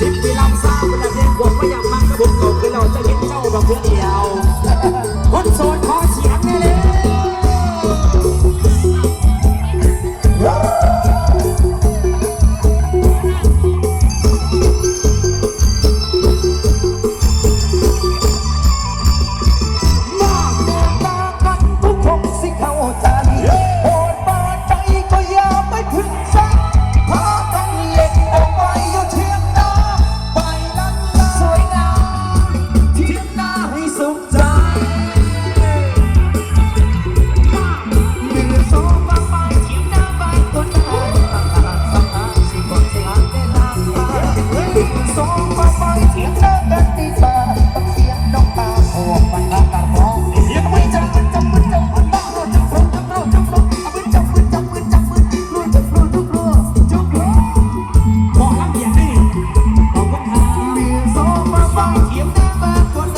music. เสียงเธอเดินที่เธอต้องเสียงน้องตาโอ้มันรักกันองเสีงไม่จังมันจังมันจังมันาจังจังเรอจับมือจับมือจับมือลุ้จับลุ้นทุกลัวจุกลัวบอกรักอย่างนี้บอกว่ามีโซมาฟังเสียงเธอเดิน